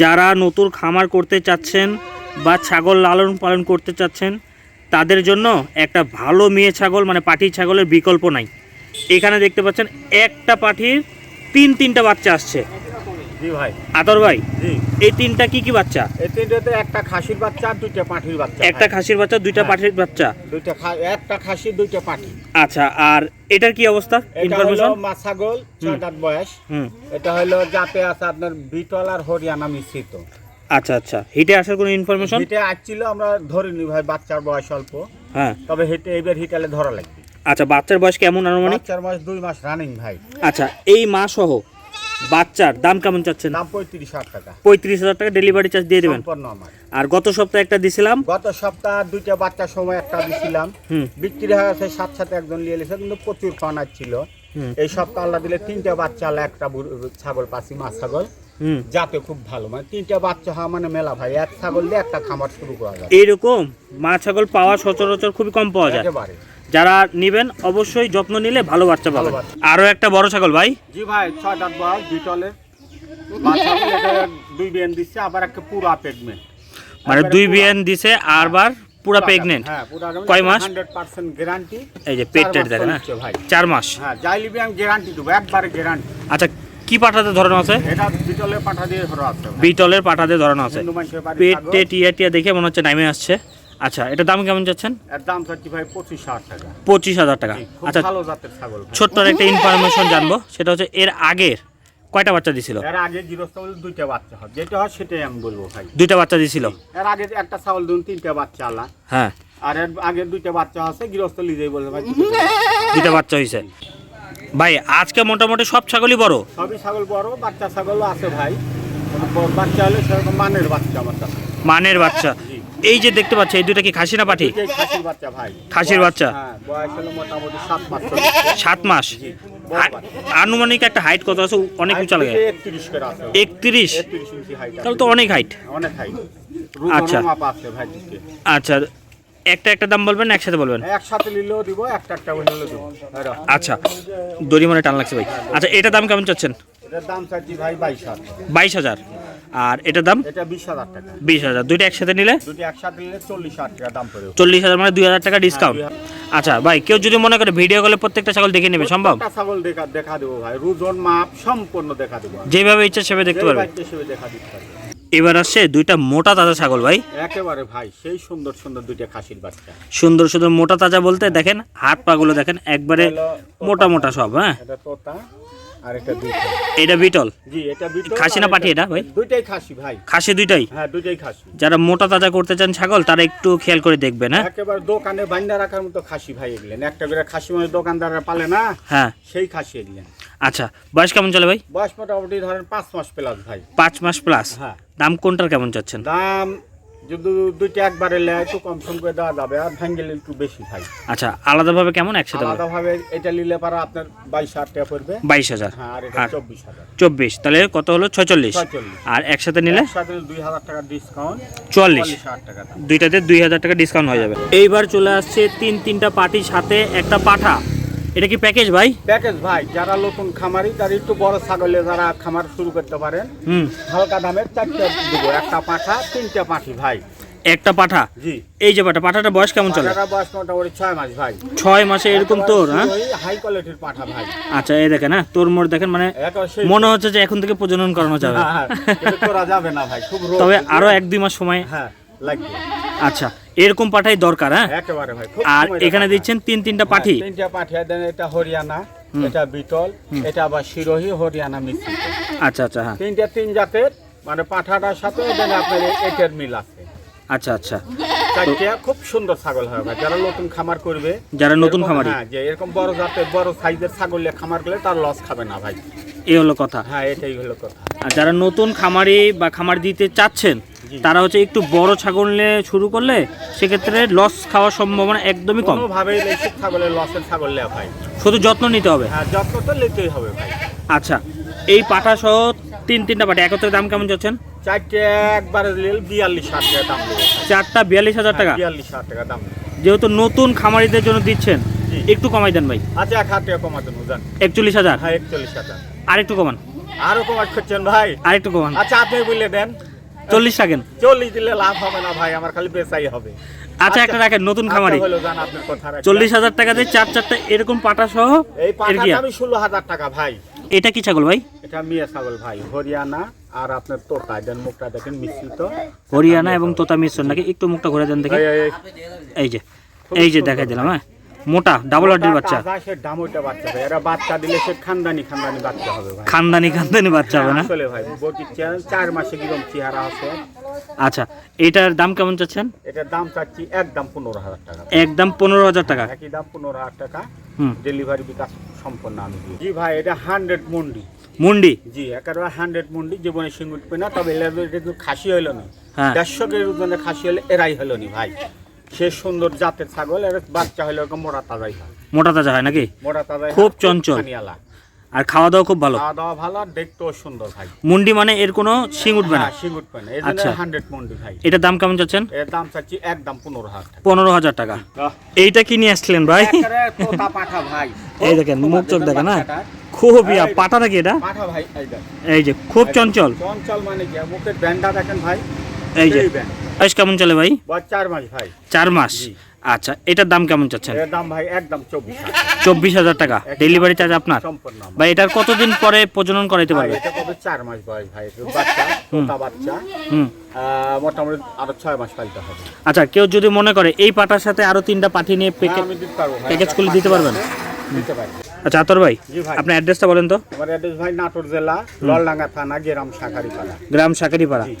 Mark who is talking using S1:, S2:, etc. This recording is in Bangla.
S1: যারা নতুন খামার করতে চাচ্ছেন বা ছাগল লালন পালন করতে চাচ্ছেন, তাদের জন্য একটা ভালো মেয়ে ছাগল মানে পাটি ছাগলের বিকল্প নাই। এখানে দেখতে পাচ্ছেন, একটা পাঠির তিন, তিনটা বাচ্চা আসছে।
S2: জি ভাই।
S1: আতর ভাই?
S2: জি।
S1: এই তিনটা কি কি বাচ্চা?
S2: এই তিনটাতে একটা খাসির বাচ্চা আর দুইটা পাঠির বাচ্চা
S1: একটা খাসির বাচ্চা দুইটা
S2: হ্যাঁ।
S1: বাচ্চা?
S2: দুইটা একটা খাসি দুইটা পাঠি।
S1: আচ্ছা আর এটার কি অবস্থা? ইনফরমেশন
S2: মা ছাগল ছয় দাঁত বয়স।
S1: হুম।
S2: এটা হলো যাতে আছে আপনার বিটল আর হরিয়ানা মিশ্রিত।
S1: আচ্ছা আচ্ছা। হিটে আসার কোনো ইনফরমেশন
S2: হিটে আসছিল আমরা ধরিনি ভাই বাচ্চার বয়স অল্প।
S1: হ্যাঁ।
S2: তবে হিটে এইবার হিটালে ধরা লাগবে।
S1: আচ্ছা বাচ্চার বয়স কেমন আনুমানিক?
S2: বাচ্চার বয়স দুই মাস রানিং ভাই।
S1: আচ্ছা এই মা সহ বাচ্চার দাম কেমন চাচ্ছেন?
S2: দাম পঁয়ত্রিশ হাজার টাকা।
S1: পঁয়ত্রিশ হাজার টাকা ডেলিভারি চার্জ দিয়ে দেবেন? আর গত সপ্তাহে একটা দিছিলাম?
S2: গত সপ্তাহ দুইটা বাচ্চার সময় একটা দিছিলাম। বিক্রি হয়ে গেছে সাত সাথে একজন নিয়ে এসেছে কিন্তু প্রচুর পানার ছিল। এই সপ্তাহ আল্লাহ দিলে তিনটা বাচ্চা একটা ছাগল পাচ্ছি মা ছাগল।
S1: হুম।
S2: যাতে খুব ভালো মানে তিনটা বাচ্চা হওয়া মানে মেলা ভাই। এক ছাগল দিয়ে একটা খামার শুরু করা যায়।
S1: এরকম মা ছাগল পাওয়া সচরাচর খুবই কম পাওয়া যায়। যারা নিবেন অবশ্যই যত্ন নিলে ভালো বাচ্চা পাবেন। আরও একটা বড় ছাগল ভাই।
S2: জি ভাই ছয় দাঁত বয়স ছাগল এটা দুই বিয়ান দিচ্ছে আবার একটা পুরা প্রেগনেন্ট
S1: মানে দুই বিয়ান দিছে আরবার পুরা প্রেগনেন্ট
S2: হ্যাঁ
S1: কয় মাস?
S2: হান্ড্রেড পার্সেন্ট গ্যারান্টি
S1: এই যে পেট টেট দেখেন হ্যাঁ?
S2: ভাই।
S1: চার মাস।
S2: হ্যাঁ যাই লিবি আমি গ্যারান্টি দেবো একবারে গ্যারান্টি
S1: আচ্ছা কি পাঠাতে ধরানো আছে?
S2: এটা বিটলের পাঠা দিয়ে ধরো আছে।
S1: বিটলের পাঠাতে ধরানো আছে। পেট। টেট ইয়া টিয়া দেখে মনে হচ্ছে নামে আসছে। আচ্ছা এটা দাম কেমন যাচ্ছেন?
S2: এর দাম চাচ্ছি ভাই পঁচিশ হাজার টাকা।
S1: পঁচিশ হাজার টাকা। আচ্ছা
S2: ভালো জাতের ছাগল।
S1: ছোট্ট একটা ইনফরমেশন জানব সেটা হচ্ছে এর আগের কয়টা বাচ্চা দিছিল?
S2: এর আগে গৃহস্থ বলে দুইটা বাচ্চা হয় যেটা হয় সেটাই আমি বলব ভাই।
S1: দুইটা বাচ্চা দিছিল?
S2: এর আগে একটা ছাগল দিন তিনটা বাচ্চা আলা।
S1: হ্যাঁ।
S2: আর এর আগে দুইটা বাচ্চা আছে গৃহস্থ লিজেই বলে ভাই
S1: দুইটা বাচ্চা। হয়েছে ভাই আজকে মোটামুটি সব ছাগলই বড়?
S2: সবই ছাগল বড় বাচ্চা ছাগলও আছে ভাই। বাচ্চা হলে সেরকম মানের বাচ্চা বাচ্চা
S1: মানের বাচ্চা। এই যে দেখতে পাচ্ছি এই দুটা কি খাসি না পাঠি
S2: খাসির বাচ্চা? হ্যাঁ সাত মাস।
S1: আনুমানিক একটা হাইট কত আছে? অনেক উঁচা লাগে।
S2: একত্রিশ
S1: তাহলে তো অনেক হাইট আচ্ছা।
S2: আচ্ছা
S1: একটা একটা দাম বলবেন একসাথে বলবেন?
S2: একসাথে নিলেও দিব একটা একটা হলেও দিব।
S1: আচ্ছা দড়ি মনে টান লাগছে ভাই। আচ্ছা এটা দাম কেমন চাচ্ছেন?
S2: এটার দাম চাচ্ছি ভাই বাইশ হাজার।
S1: বাইশ হাজার। আর এটার দাম?
S2: এটা বিশ হাজার টাকা।
S1: বিশ হাজার। দুইটা একসাথে নিলে?
S2: দুটি একসাথে নিলে চল্লিশ হাজার টাকা দাম পড়ে।
S1: চল্লিশ হাজার মানে দুই হাজার টাকা ডিসকাউন্ট আচ্ছা ভাই কেউ যদি মনে করে ভিডিও কলে প্রত্যেকটা ছাগল দেখে নেবে সম্ভব?
S2: একটা ছাগল দেখা দেখা দেবো ভাই। রুজন মাপ সম্পূর্ণ দেখা দেবো
S1: যেভাবে ইচ্ছা সেভাবে দেখতে পারবে।
S2: দেখা দিতে পারবে।
S1: এবার আসছে দুইটা মোটা তাজা ছাগল ভাই।
S2: একেবারে ভাই সেই সুন্দর সুন্দর দুইটা খাসির বাচ্চা।
S1: সুন্দর সুন্দর মোটা তাজা বলতে দেখেন হাত পাগুলো দেখেন একবারে মোটা মোটা সব হ্যাঁ।
S2: এটা তোতা আর এটা দুইটা।
S1: এটা বিটল?
S2: জি এটা বিটল
S1: খাসি না পাঠি এটা ভাই?
S2: দুইটাই খাসি ভাই।
S1: খাসি দুইটাই?
S2: হ্যাঁ দুইটাই খাসি।
S1: যারা মোটা তাজা করতে চান ছাগল তারা একটু খেয়াল করে দেখবেন হ্যাঁ?
S2: একেবারে দোকানে বাইন্দা রাখার মতো খাসি ভাই এগুলেন একটা করে খাসি মানে দোকানদাররা পালে না
S1: হ্যাঁ।
S2: সেই খাসি এগুলেন
S1: আচ্ছা বয়স কেমন চলে ভাই?
S2: বয়স মোটামুটি ধরেন পাঁচ মাস প্লাস ভাই।
S1: পাঁচ মাস প্লাস
S2: হ্যাঁ।
S1: দাম কোনটার কেমন চাচ্ছেন?
S2: দাম যদি দুইটা একবারে লেয় একটু কম সম করে দেওয়া যাবে আর ভেঙ্গেল একটু বেশি ভাই।
S1: আচ্ছা আলাদাভাবে কেমন একসাথে
S2: আলাদা ভাবে এটা নিলে পারা আপনার বাইশ হাজার টাকা পড়বে।
S1: বাইশ হাজার?
S2: হ্যাঁ আর এটা চব্বিশ হাজার।
S1: চব্বিশ তাহলে কত হলো? ছয়চল্লিশ। আর একসাথে নিলে?
S2: একসাথে দুই হাজার টাকা ডিসকাউন্ট চল্লিশ টাকা
S1: দুইটাতে দুই হাজার টাকা ডিসকাউন্ট হয়ে যাবে। এইবার চলে আসছে তিন তিনটা পার্টির সাথে একটা পাঠা। এটা কি প্যাকেজ ভাই?
S2: প্যাকেজ ভাই যারা নতুন খামারি তারা একটু বড় ছাগলে যারা খামার শুরু করতে পারেন
S1: হুম।
S2: হালকা দামের চারটে দেবো একটা পাঠা তিনটা পাঠি ভাই।
S1: একটা পাঠা?
S2: জি।
S1: এই যে পাঠা পাঠাটা বয়স কেমন চলে?
S2: পাঠাটা বয়স মোটামুটি ছয় মাস ভাই।
S1: ছয় মাসে এরকম তোর হ্যাঁ?
S2: হাই কোয়ালিটির পাঠা ভাই।
S1: আচ্ছা এই দেখেন হ্যাঁ তোর মোড় দেখেন মানে মনে হচ্ছে যে এখন থেকে প্রজনন করানো যাবে।
S2: করা যাবে না ভাই খুব
S1: তবে আরও এক দুই মাস সময়
S2: হ্যাঁ। লাগবে।
S1: আচ্ছা এরকম পাঠাই দরকার হ্যাঁ?
S2: একেবারে ভাই
S1: আর এখানে দিচ্ছেন তিন তিনটা
S2: হ্যাঁ,
S1: পাঠি।
S2: তিনটা পাঠি দেন এটা হরিয়ানা এটা বিটল এটা আবার শিরোহী হরিয়ানা মিশ্রিত।
S1: আচ্ছা আচ্ছা হ্যাঁ।
S2: তিনটা তিন জাতের মানে পাঠাটার সাথে দেন আপনার এটার মিল আছে।
S1: আচ্ছা আচ্ছা।
S2: খুব সুন্দর ছাগল হবে ভাই যারা নতুন খামার করবে।
S1: যারা নতুন খামার।
S2: হ্যাঁ যে এরকম বড় জাতের বড় সাইজের ছাগল নিয়ে খামার করলে তার লস খাবে না ভাই।
S1: এই হলো কথা।
S2: হ্যাঁ এটাই হলো কথা।
S1: আর যারা নতুন খামারি বা খামার দিতে চাচ্ছেন তারা হচ্ছে একটু বড় ছাগল নিয়ে শুরু করলে সেক্ষেত্রে লস খাওয়ার সম্ভাবনা একদমই কম।
S2: ভাবে ছাগলের লসের ছাগল নেওয়া ভাই
S1: শুধু যত্ন নিতে হবে?
S2: হ্যাঁ যত্ন তো নিতেই হবে ভাই।
S1: আচ্ছা এই পাঠা সহ তিন তিনটা পাঠা একত্রে দাম কেমন যাচ্ছেন?
S2: চারটে একবারে বিয়াল্লিশ হাজার টাকা দাম
S1: চারটা বিয়াল্লিশ হাজার টাকা?
S2: বিয়াল্লিশ হাজার টাকা দাম
S1: যেহেতু নতুন খামারিদের জন্য দিচ্ছেন একটু কমাই দেন ভাই।
S2: আচ্ছা এক হাজার টাকা কমাতে বুঝান
S1: একচল্লিশ হাজার?
S2: হ্যাঁ একচল্লিশ হাজার।
S1: আর একটু কমান।
S2: আরও কমাট করছেন ভাই?
S1: আরেকটু কমান
S2: আচ্ছা আপনি বলে দেন।
S1: চল্লিশ রাখেন।
S2: চল্লিশ দিলে লাভ হবে না ভাই আমার খালি বেচাই হবে।
S1: আচ্ছা একটা রাখেন নতুন খামারি।
S2: আচ্ছা, রাখলাম।
S1: চল্লিশ হাজার টাকা দিয়ে চার চারটা এরকম পাটা সহ
S2: এই
S1: গিয়া।
S2: আমি ষোলো হাজার টাকা ভাই।
S1: এটা কি ছাগল ভাই?
S2: এটা মিয়া ছাগল ভাই হরিয়ানা আর আপনার তোতা দেন মুখটা দেখেন মিশ্রিত।
S1: হরিয়ানা এবং তোতা মিশ্রণ নাকি? একটু মুখটা ঘুরে দেন দেখে।
S2: এই
S1: যে এই যে দেখাই দিলাম হ্যাঁ। মোটা ডাবল হাড্ডির বাচ্চা।
S2: সে ডামোটা বাচ্চা ভাই। এরা বাচ্চা দিলে সে খানদানি খানদানি বাচ্চা হবে ভাই।
S1: খানদানি খানদানি বাচ্চা হবে না?
S2: আসলে ভাই বটি চার চার মাসে কিরম চেহারা আছে?
S1: আচ্ছা এটার দাম কেমন চাচ্ছেন?
S2: এটার দাম চাচ্ছি একদম পনেরো হাজার টাকা।
S1: একদম পনেরো হাজার টাকা।
S2: একই দাম পনেরো হাজার টাকা।
S1: হুম।
S2: ডেলিভারি বিকাশ সম্পন্ন আমি দিই জি ভাই এটা হান্ড্রেড মন্ডি।
S1: মুন্ডি?
S2: জি একেবারে হান্ড্রেড মন্ডি জীবনে সিং উঠবে না তবে কিন্তু খাসি হইল না।
S1: হ্যাঁ।
S2: দেড়শো কেজির ওজনে খাসি হলে এরাই হলো নি ভাই। সে সুন্দর জাতের ছাগল এর বাচ্চা হলে ওরকম মোটা তাজাই হয়
S1: মোটা তাজা হয় নাকি?
S2: মোটা তাজাই
S1: খুব চঞ্চল। আর খাওয়া দাওয়া খুব ভালো?
S2: খাওয়া দাওয়া ভালো আর দেখতেও সুন্দর ভাই।
S1: মুন্ডি মানে এর কোনো শিং উঠবে না?
S2: হ্যাঁ সিং উঠবে না। এই
S1: আচ্ছা।
S2: জন্য হান্ড্রেড মন্ডি ভাই।
S1: এটার দাম কেমন চাচ্ছেন?
S2: এর দাম চাচ্ছি একদম পনেরো হাজার টাকা।
S1: পনেরো হাজার টাকা। এইটা কি নিয়ে আসছিলেন ভাই?
S2: তোতা পাঠা ভাই।
S1: এই দেখেন, মুখ চোখ দেখেন, হ্যাঁ?
S2: বাচ্চাটা।
S1: খুব ইয়া
S2: এই-
S1: পাটা নাকি এটা?
S2: পাঠা ভাই এই
S1: যে। খুব চঞ্চল।
S2: চঞ্চল মানে কি? মুখের ব্যান্ডটা দেখেন ভাই।
S1: এই যে।
S2: ব্যান্ড
S1: বয়স কেমন চলে ভাই?
S2: চার মাস ভাই।
S1: চার মাস? আচ্ছা এটার দাম কেমন চাচ্ছেন?
S2: দাম ভাই একদম চব্বিশ হাজার।
S1: টাকা। ডেলিভারি চার্জ আপনার? ভাই এটার কতদিন পরে প্রজনন করাইতে পারবে?
S2: চার মাস বয়স ভাই? বাচ্চা বাচ্চা।
S1: হুম।
S2: মোটামুটি আরও ছয় মাস পালতে হবে।
S1: আচ্ছা কেউ যদি মনে করে এই পাটার সাথে আরও তিনটা পাঠি নিয়ে প্যাকেজ খুলে দিতে পারবেন?
S2: দিতে
S1: আচ্ছা আতর ভাই আপনার অ্যাড্রেসটা বলেন তো।
S2: আমার অ্যাড্রেস ভাই নাটোর জেলা ললডাঙ্গা থানা গেরাম শাকারিপাড়া
S1: গ্রাম সাকারিপাড়া
S2: জি।